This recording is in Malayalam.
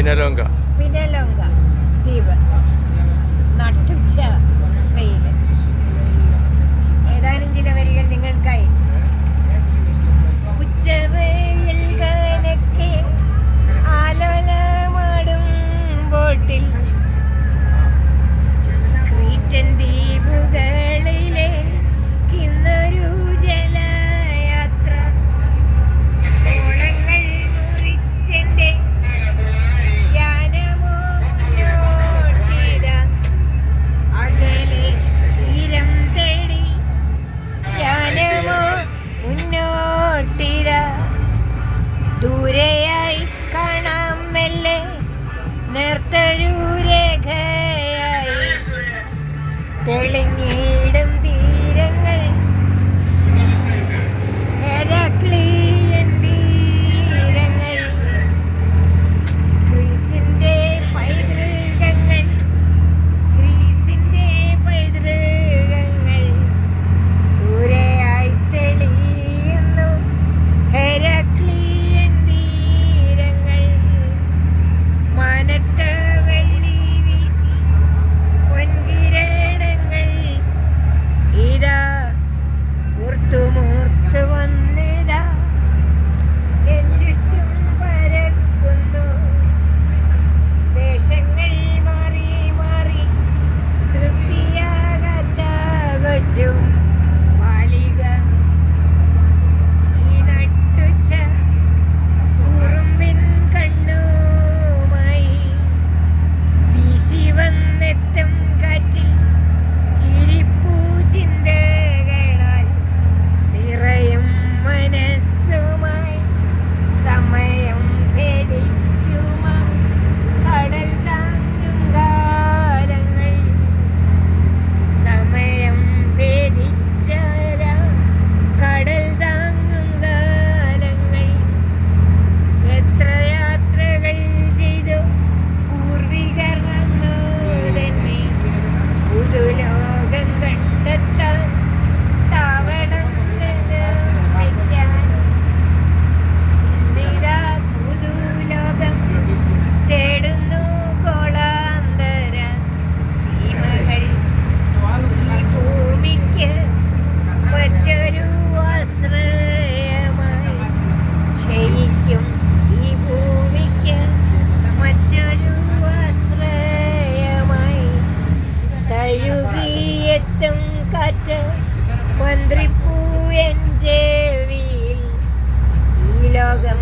സ്പിനലോങ്ക സ്പിനലോങ്ക ദ്വീപ് darling you. കാറ്റ് മന്ത്രിപ്പൂ എൻ ജേവിയിൽ ഈ ലോകം